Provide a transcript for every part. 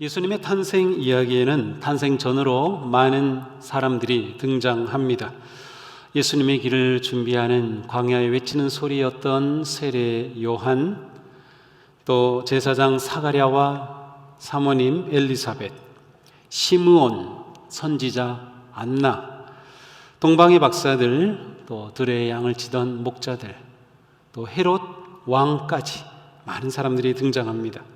예수님의 탄생 이야기에는 탄생 전으로 많은 사람들이 등장합니다. 예수님의 길을 준비하는 광야에 외치는 소리였던 세례 요한, 또 제사장 사가랴와 사모님 엘리사벳, 시므온, 선지자 안나, 동방의 박사들, 또 들의 양을 치던 목자들, 또 헤롯 왕까지 많은 사람들이 등장합니다.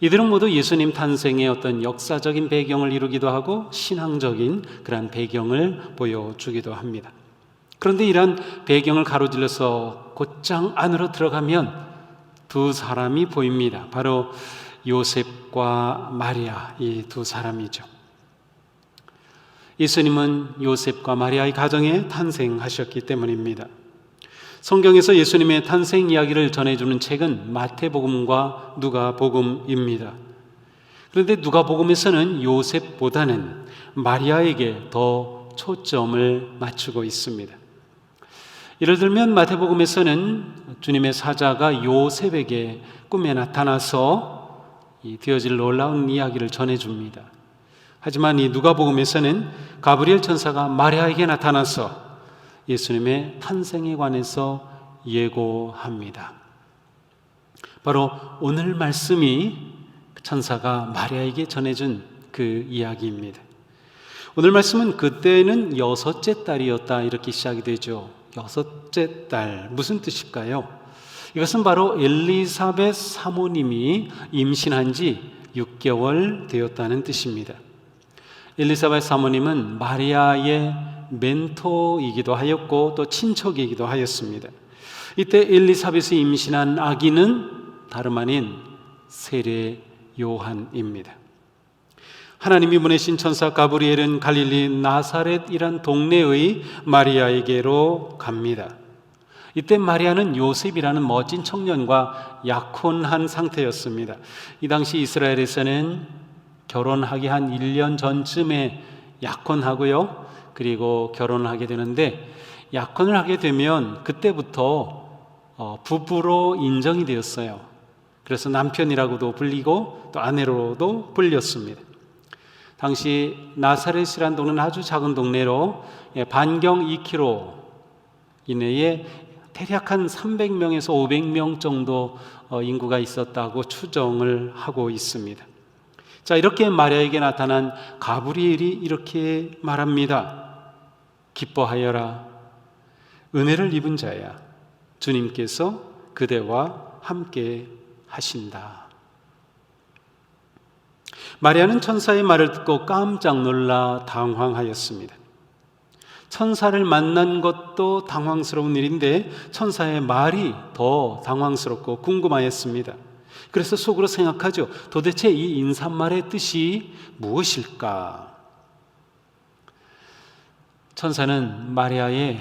이들은 모두 예수님 탄생의 어떤 역사적인 배경을 이루기도 하고 신앙적인 그러한 배경을 보여주기도 합니다. 그런데 이러한 배경을 가로질러서 곧장 안으로 들어가면 두 사람이 보입니다. 바로 요셉과 마리아 이 두 사람이죠. 예수님은 요셉과 마리아의 가정에 탄생하셨기 때문입니다. 성경에서 예수님의 탄생 이야기를 전해주는 책은 마태복음과 누가복음입니다. 그런데 누가복음에서는 요셉보다는 마리아에게 더 초점을 맞추고 있습니다. 예를 들면 마태복음에서는 주님의 사자가 요셉에게 꿈에 나타나서 되어질 놀라운 이야기를 전해줍니다. 하지만 이 누가복음에서는 가브리엘 천사가 마리아에게 나타나서 예수님의 탄생에 관해서 예고합니다. 바로 오늘 말씀이 천사가 마리아에게 전해준 그 이야기입니다. 오늘 말씀은 그때는 여섯째 딸이었다 이렇게 시작이 되죠. 여섯째 딸 무슨 뜻일까요? 이것은 바로 엘리사벳 사모님이 임신한 지 6개월 되었다는 뜻입니다. 엘리사벳 사모님은 마리아의 멘토이기도 하였고 또 친척이기도 하였습니다. 이때 엘리사벳이 임신한 아기는 다름 아닌 세례 요한입니다. 하나님이 보내신 천사 가브리엘은 갈릴리 나사렛이란 동네의 마리아에게로 갑니다. 이때 마리아는 요셉이라는 멋진 청년과 약혼한 상태였습니다. 이 당시 이스라엘에서는 결혼하기 한 1년 전쯤에 약혼하고요. 그리고 결혼을 하게 되는데 약혼을 하게 되면 그때부터 어, 부부로 인정이 되었어요. 그래서 남편이라고도 불리고 또 아내로도 불렸습니다. 당시 나사렛이라는 동네는 아주 작은 동네로 예, 반경 2km 이내에 대략 한 300명에서 500명 정도 어, 인구가 있었다고 추정을 하고 있습니다. 자, 이렇게 마리아에게 나타난 가브리엘이 이렇게 말합니다. 기뻐하여라. 은혜를 입은 자야. 주님께서 그대와 함께 하신다. 마리아는 천사의 말을 듣고 깜짝 놀라 당황하였습니다. 천사를 만난 것도 당황스러운 일인데 천사의 말이 더 당황스럽고 궁금하였습니다. 그래서 속으로 생각하죠. 도대체 이 인사말의 뜻이 무엇일까? 천사는 마리아의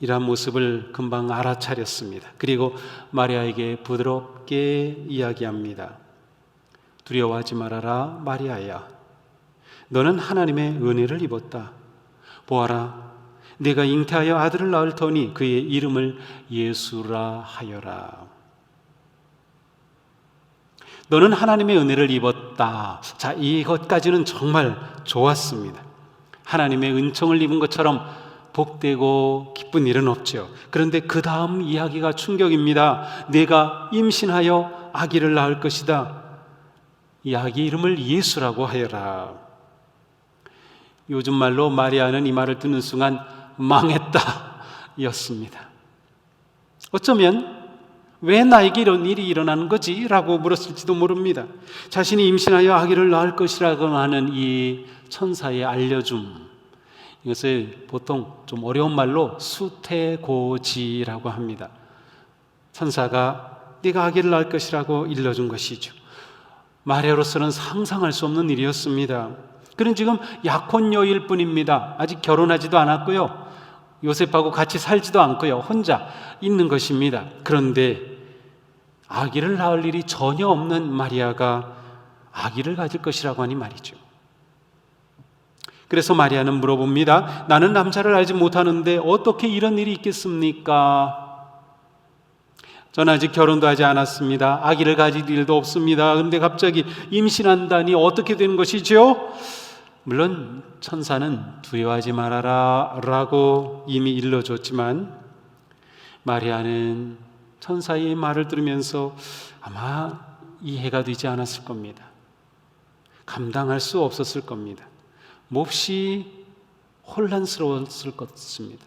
이러한 모습을 금방 알아차렸습니다. 그리고 마리아에게 부드럽게 이야기합니다. 두려워하지 말아라, 마리아야. 너는 하나님의 은혜를 입었다. 보아라, 내가 잉태하여 아들을 낳을 터니 그의 이름을 예수라 하여라. 너는 하나님의 은혜를 입었다. 자, 이것까지는 정말 좋았습니다. 하나님의 은총을 입은 것처럼 복되고 기쁜 일은 없죠. 그런데 그 다음 이야기가 충격입니다. 내가 임신하여 아기를 낳을 것이다. 이 아기 이름을 예수라고 하여라. 요즘 말로 마리아는 이 말을 듣는 순간 망했다 였습니다. 어쩌면 왜 나에게 이런 일이 일어나는 거지? 라고 물었을지도 모릅니다. 자신이 임신하여 아기를 낳을 것이라고 하는 이 천사의 알려줌. 이것을 보통 좀 어려운 말로 수태고지라고 합니다. 천사가 네가 아기를 낳을 것이라고 일러준 것이죠. 마리아로서는 상상할 수 없는 일이었습니다. 그는 지금 약혼녀일 뿐입니다. 아직 결혼하지도 않았고요. 요셉하고 같이 살지도 않고요. 혼자 있는 것입니다. 그런데 아기를 낳을 일이 전혀 없는 마리아가 아기를 가질 것이라고 하니 말이죠. 그래서 마리아는 물어봅니다. 나는 남자를 알지 못하는데 어떻게 이런 일이 있겠습니까? 전 아직 결혼도 하지 않았습니다. 아기를 가질 일도 없습니다. 근데 갑자기 임신한다니 어떻게 되는 것이죠? 물론 천사는 두려워하지 말아라 라고 이미 일러줬지만 마리아는 천사의 말을 들으면서 아마 이해가 되지 않았을 겁니다. 감당할 수 없었을 겁니다. 몹시 혼란스러웠을 것 같습니다.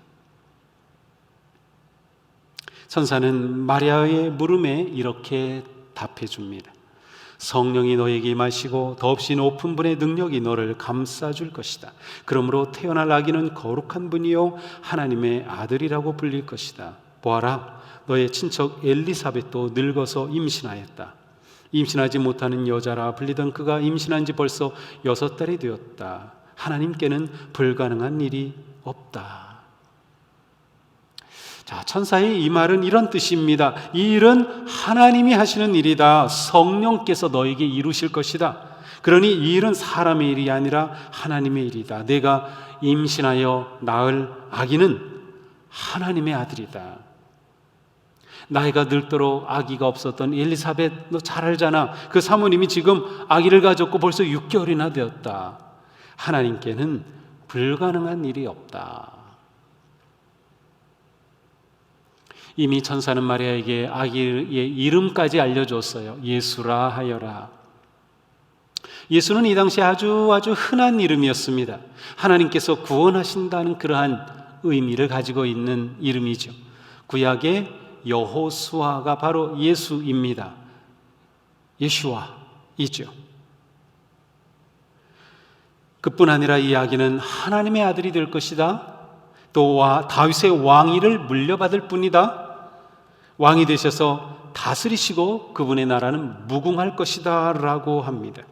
천사는 마리아의 물음에 이렇게 답해 줍니다. 성령이 너에게 임하시고 더없이 높은 분의 능력이 너를 감싸 줄 것이다. 그러므로 태어날 아기는 거룩한 분이요 하나님의 아들이라고 불릴 것이다. 보아라 너의 친척 엘리사벳도 늙어서 임신하였다. 임신하지 못하는 여자라 불리던 그가 임신한 지 벌써 여섯 달이 되었다. 하나님께는 불가능한 일이 없다. 자, 천사의 이 말은 이런 뜻입니다. 이 일은 하나님이 하시는 일이다. 성령께서 너에게 이루실 것이다. 그러니 이 일은 사람의 일이 아니라 하나님의 일이다. 내가 임신하여 낳을 아기는 하나님의 아들이다. 나이가 늙도록 아기가 없었던 엘리사벳 너 잘 알잖아. 그 사모님이 지금 아기를 가졌고 벌써 6개월이나 되었다. 하나님께는 불가능한 일이 없다. 이미 천사는 마리아에게 아기의 이름까지 알려줬어요. 예수라 하여라. 예수는 이 당시 아주 아주 흔한 이름이었습니다. 하나님께서 구원하신다는 그러한 의미를 가지고 있는 이름이죠. 구약의 여호수아가 바로 예수입니다. 예슈아이죠. 그뿐 아니라 이 아기는 하나님의 아들이 될 것이다. 또 다윗의 왕위를 물려받을 뿐이다. 왕이 되셔서 다스리시고 그분의 나라는 무궁할 것이다 라고 합니다.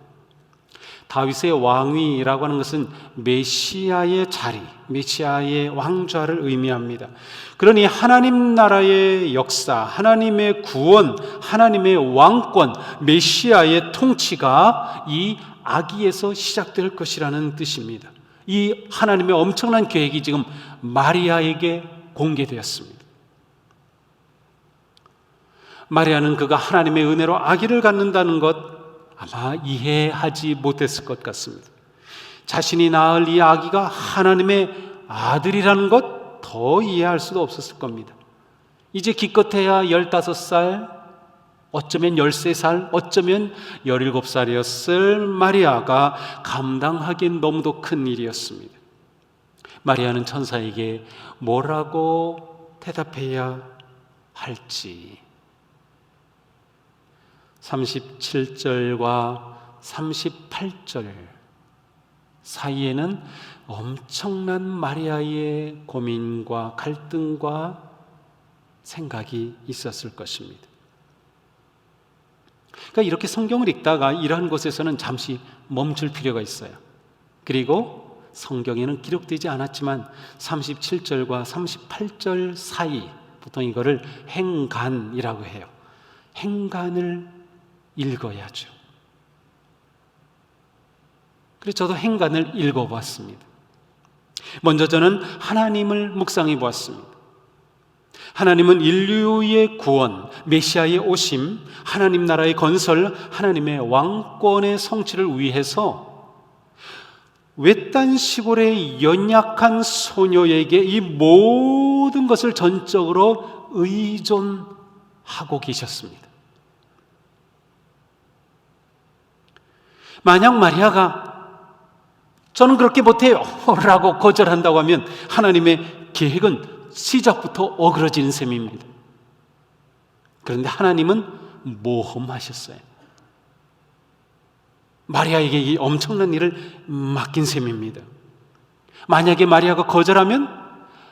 다윗의 왕위라고 하는 것은 메시아의 자리, 메시아의 왕좌를 의미합니다. 그러니 하나님 나라의 역사, 하나님의 구원, 하나님의 왕권, 메시아의 통치가 이 아기에서 시작될 것이라는 뜻입니다. 이 하나님의 엄청난 계획이 지금 마리아에게 공개되었습니다. 마리아는 그가 하나님의 은혜로 아기를 갖는다는 것 아마 이해하지 못했을 것 같습니다. 자신이 낳을 이 아기가 하나님의 아들이라는 것 더 이해할 수도 없었을 겁니다. 이제 기껏해야 15살, 어쩌면 13살, 어쩌면 17살이었을 마리아가 감당하기엔 너무도 큰 일이었습니다. 마리아는 천사에게 뭐라고 대답해야 할지. 37절과 38절 사이에는 엄청난 마리아의 고민과 갈등과 생각이 있었을 것입니다. 그러니까 이렇게 성경을 읽다가 이러한 곳에서는 잠시 멈출 필요가 있어요. 그리고 성경에는 기록되지 않았지만 37절과 38절 사이 보통 이거를 행간이라고 해요. 행간을 읽어야죠. 그래서 저도 행간을 읽어봤습니다. 먼저 저는 하나님을 묵상해 보았습니다. 하나님은 인류의 구원, 메시아의 오심, 하나님 나라의 건설, 하나님의 왕권의 성취를 위해서 외딴 시골의 연약한 소녀에게 이 모든 것을 전적으로 의존하고 계셨습니다. 만약 마리아가 저는 그렇게 못해요 라고 거절한다고 하면 하나님의 계획은 시작부터 어그러지는 셈입니다. 그런데 하나님은 모험하셨어요. 마리아에게 이 엄청난 일을 맡긴 셈입니다. 만약에 마리아가 거절하면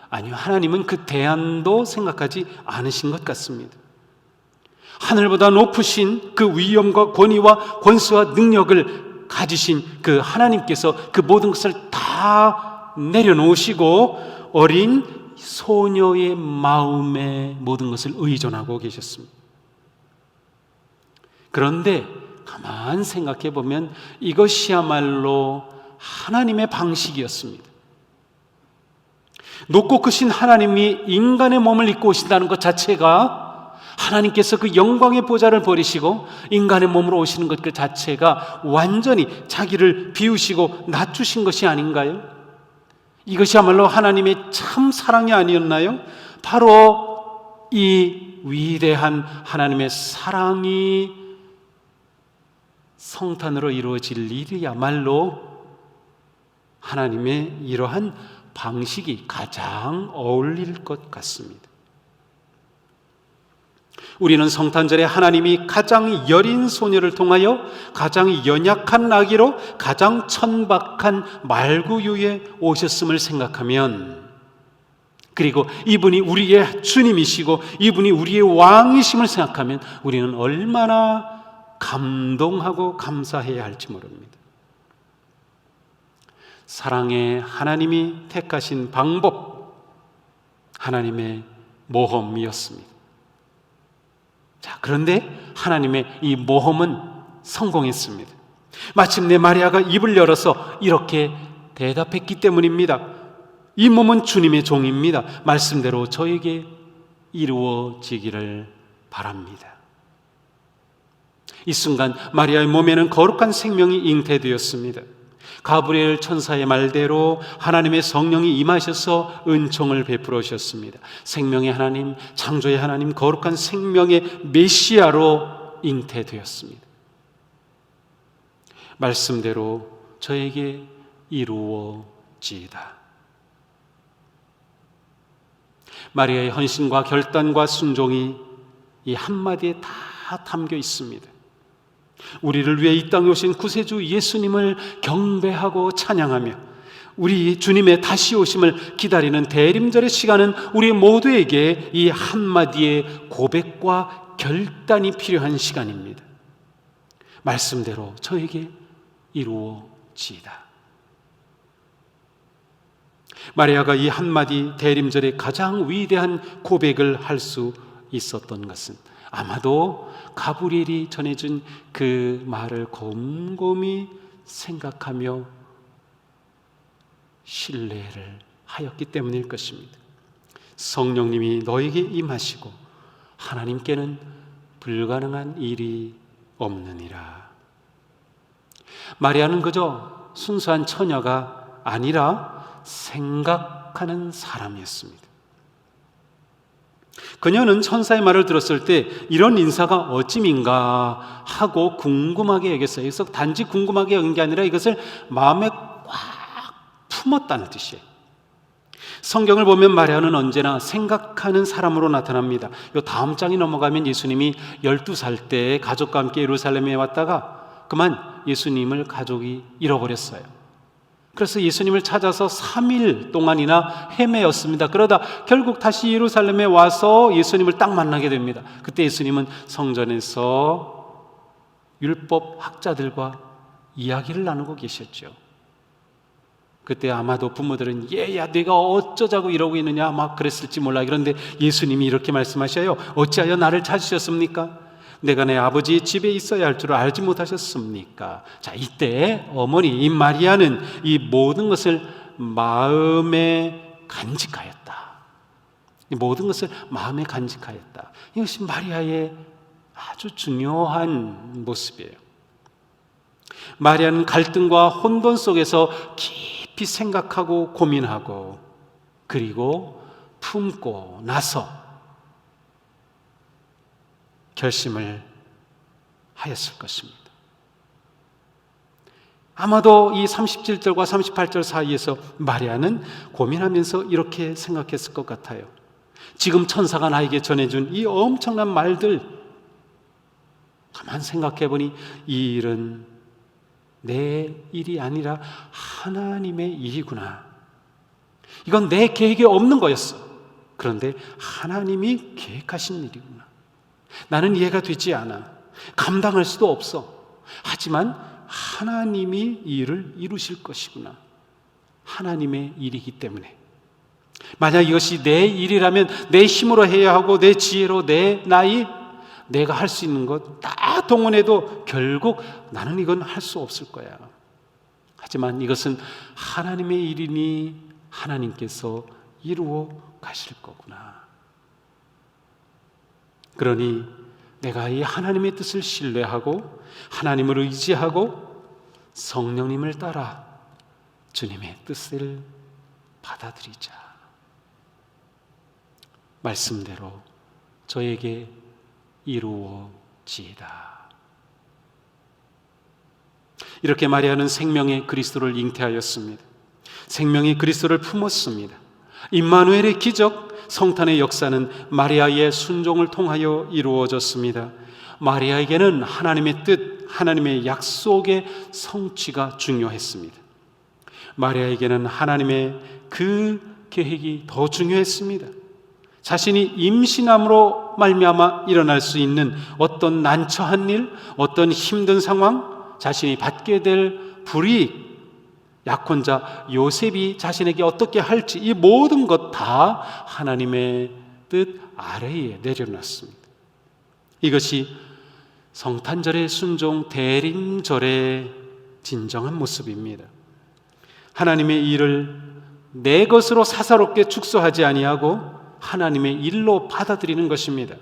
아니요, 하나님은 그 대안도 생각하지 않으신 것 같습니다. 하늘보다 높으신 그 위엄과 권위와 권수와 능력을 가지신 그 하나님께서 그 모든 것을 다 내려놓으시고 어린 소녀의 마음에 모든 것을 의존하고 계셨습니다. 그런데 가만 생각해 보면 이것이야말로 하나님의 방식이었습니다. 높고 크신 하나님이 인간의 몸을 입고 오신다는 것 자체가 하나님께서 그 영광의 보좌를 버리시고 인간의 몸으로 오시는 것 그 자체가 완전히 자기를 비우시고 낮추신 것이 아닌가요? 이것이야말로 하나님의 참 사랑이 아니었나요? 바로 이 위대한 하나님의 사랑이 성탄으로 이루어질 일이야말로 하나님의 이러한 방식이 가장 어울릴 것 같습니다. 우리는 성탄절에 하나님이 가장 여린 소녀를 통하여 가장 연약한 나귀로 가장 천박한 말구유에 오셨음을 생각하면 그리고 이분이 우리의 주님이시고 이분이 우리의 왕이심을 생각하면 우리는 얼마나 감동하고 감사해야 할지 모릅니다. 사랑의 하나님이 택하신 방법, 하나님의 모험이었습니다. 자, 그런데 하나님의 이 모험은 성공했습니다. 마침내 마리아가 입을 열어서 이렇게 대답했기 때문입니다. 이 몸은 주님의 종입니다. 말씀대로 저에게 이루어지기를 바랍니다. 이 순간 마리아의 몸에는 거룩한 생명이 잉태되었습니다. 가브리엘 천사의 말대로 하나님의 성령이 임하셔서 은총을 베풀어 주셨습니다. 생명의 하나님, 창조의 하나님, 거룩한 생명의 메시아로 잉태되었습니다. 말씀대로 저에게 이루어지이다. 마리아의 헌신과 결단과 순종이 이 한마디에 다 담겨 있습니다. 우리를 위해 이 땅에 오신 구세주 예수님을 경배하고 찬양하며 우리 주님의 다시 오심을 기다리는 대림절의 시간은 우리 모두에게 이 한마디의 고백과 결단이 필요한 시간입니다. 말씀대로 저에게 이루어지이다. 마리아가 이 한마디 대림절의 가장 위대한 고백을 할 수 있었던 것은 아마도 가브리엘이 전해준 그 말을 곰곰이 생각하며 신뢰를 하였기 때문일 것입니다. 성령님이 너에게 임하시고 하나님께는 불가능한 일이 없느니라. 마리아는 그저 순수한 처녀가 아니라 생각하는 사람이었습니다. 그녀는 천사의 말을 들었을 때 이런 인사가 어찌민가 하고 궁금하게 여겼어요. 그래서 단지 궁금하게 여긴 게 아니라 이것을 마음에 꽉 품었다는 뜻이에요. 성경을 보면 마리아는 언제나 생각하는 사람으로 나타납니다. 요 다음 장이 넘어가면 예수님이 12살 때 가족과 함께 예루살렘에 왔다가 그만 예수님을 가족이 잃어버렸어요. 그래서 예수님을 찾아서 3일 동안이나 헤매었습니다. 그러다 결국 다시 예루살렘에 와서 예수님을 딱 만나게 됩니다. 그때 예수님은 성전에서 율법 학자들과 이야기를 나누고 계셨죠. 그때 아마도 부모들은 얘야 내가 어쩌자고 이러고 있느냐 막 그랬을지 몰라. 그런데 예수님이 이렇게 말씀하셔요. 어찌하여 나를 찾으셨습니까? 내가 내 아버지 집에 있어야 할 줄 알지 못하셨습니까? 자, 이때 어머니 이 마리아는 이 모든 것을 마음에 간직하였다. 이 모든 것을 마음에 간직하였다. 이것이 마리아의 아주 중요한 모습이에요. 마리아는 갈등과 혼돈 속에서 깊이 생각하고 고민하고 그리고 품고 나서 결심을 하였을 것입니다. 아마도 이 37절과 38절 사이에서 마리아는 고민하면서 이렇게 생각했을 것 같아요. 지금 천사가 나에게 전해준 이 엄청난 말들, 가만 생각해 보니 이 일은 내 일이 아니라 하나님의 일이구나. 이건 내 계획에 없는 거였어. 그런데 하나님이 계획하신 일이구나. 나는 이해가 되지 않아. 감당할 수도 없어. 하지만 하나님이 이 일을 이루실 것이구나. 하나님의 일이기 때문에. 만약 이것이 내 일이라면 내 힘으로 해야 하고 내 지혜로 내 나이 내가 할 수 있는 것 다 동원해도 결국 나는 이건 할 수 없을 거야. 하지만 이것은 하나님의 일이니 하나님께서 이루어 가실 거구나. 그러니 내가 이 하나님의 뜻을 신뢰하고 하나님을 의지하고 성령님을 따라 주님의 뜻을 받아들이자. 말씀대로 저에게 이루어지이다. 이렇게 마리아는 생명의 그리스도를 잉태하였습니다. 생명의 그리스도를 품었습니다. 임마누엘의 기적, 성탄의 역사는 마리아의 순종을 통하여 이루어졌습니다. 마리아에게는 하나님의 뜻, 하나님의 약속의 성취가 중요했습니다. 마리아에게는 하나님의 그 계획이 더 중요했습니다. 자신이 임신함으로 말미암아 일어날 수 있는 어떤 난처한 일, 어떤 힘든 상황, 자신이 받게 될 불이익, 약혼자 요셉이 자신에게 어떻게 할지 이 모든 것 다 하나님의 뜻 아래에 내려놨습니다. 이것이 성탄절의 순종 대림절의 진정한 모습입니다. 하나님의 일을 내 것으로 사사롭게 축소하지 아니하고 하나님의 일로 받아들이는 것입니다.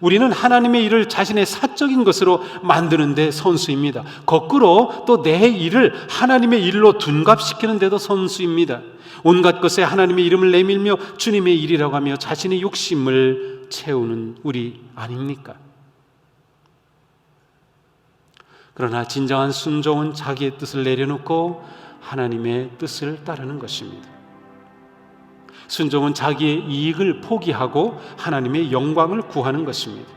우리는 하나님의 일을 자신의 사적인 것으로 만드는데 선수입니다. 거꾸로 또 내 일을 하나님의 일로 둔갑시키는 데도 선수입니다. 온갖 것에 하나님의 이름을 내밀며 주님의 일이라고 하며 자신의 욕심을 채우는 우리 아닙니까? 그러나 진정한 순종은 자기의 뜻을 내려놓고 하나님의 뜻을 따르는 것입니다. 순종은 자기의 이익을 포기하고 하나님의 영광을 구하는 것입니다.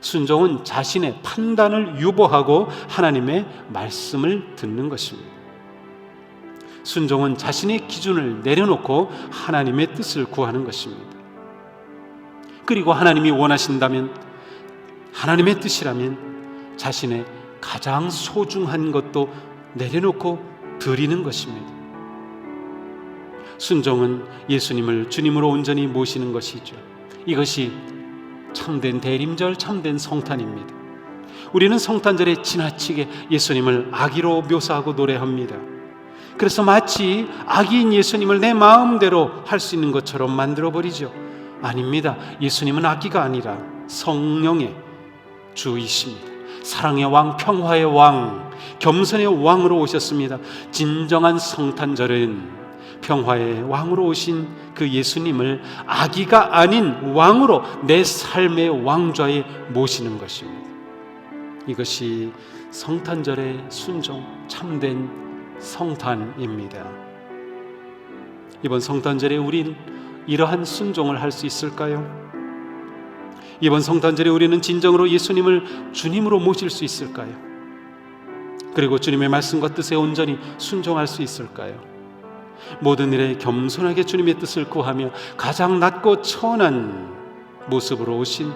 순종은 자신의 판단을 유보하고 하나님의 말씀을 듣는 것입니다. 순종은 자신의 기준을 내려놓고 하나님의 뜻을 구하는 것입니다. 그리고 하나님이 원하신다면 하나님의 뜻이라면 자신의 가장 소중한 것도 내려놓고 드리는 것입니다. 순종은 예수님을 주님으로 온전히 모시는 것이죠. 이것이 참된 대림절, 참된 성탄입니다. 우리는 성탄절에 지나치게 예수님을 아기로 묘사하고 노래합니다. 그래서 마치 아기인 예수님을 내 마음대로 할 수 있는 것처럼 만들어 버리죠. 아닙니다. 예수님은 아기가 아니라 성령의 주이십니다. 사랑의 왕, 평화의 왕, 겸손의 왕으로 오셨습니다. 진정한 성탄절은 평화의 왕으로 오신 그 예수님을 아기가 아닌 왕으로 내 삶의 왕좌에 모시는 것입니다. 이것이 성탄절의 순종, 참된 성탄입니다. 이번 성탄절에 우린 이러한 순종을 할 수 있을까요? 이번 성탄절에 우리는 진정으로 예수님을 주님으로 모실 수 있을까요? 그리고 주님의 말씀과 뜻에 온전히 순종할 수 있을까요? 모든 일에 겸손하게 주님의 뜻을 구하며 가장 낮고 천한 모습으로 오신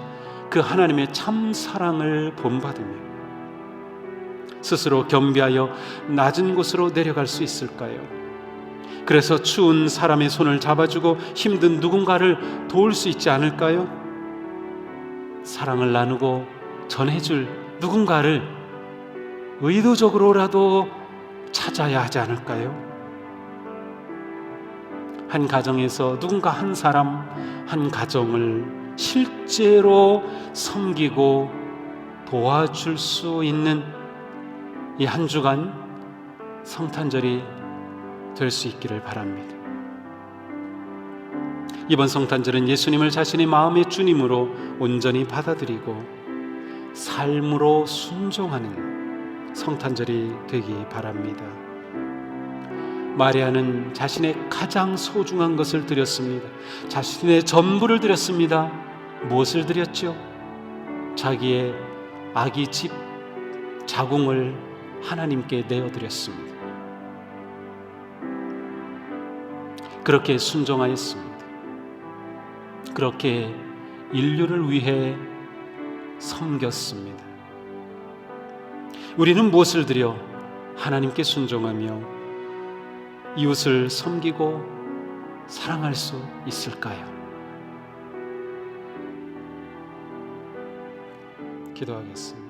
그 하나님의 참 사랑을 본받으며 스스로 겸비하여 낮은 곳으로 내려갈 수 있을까요? 그래서 추운 사람의 손을 잡아주고 힘든 누군가를 도울 수 있지 않을까요? 사랑을 나누고 전해줄 누군가를 의도적으로라도 찾아야 하지 않을까요? 한 가정에서 누군가 한 사람, 한 가정을 실제로 섬기고 도와줄 수 있는 이 한 주간 성탄절이 될 수 있기를 바랍니다. 이번 성탄절은 예수님을 자신의 마음의 주님으로 온전히 받아들이고 삶으로 순종하는 성탄절이 되기 바랍니다. 마리아는 자신의 가장 소중한 것을 드렸습니다. 자신의 전부를 드렸습니다. 무엇을 드렸죠? 자기의 아기 집 자궁을 하나님께 내어 드렸습니다. 그렇게 순종하였습니다. 그렇게 인류를 위해 섬겼습니다. 우리는 무엇을 드려 하나님께 순종하며 이웃을 섬기고 사랑할 수 있을까요? 기도하겠습니다.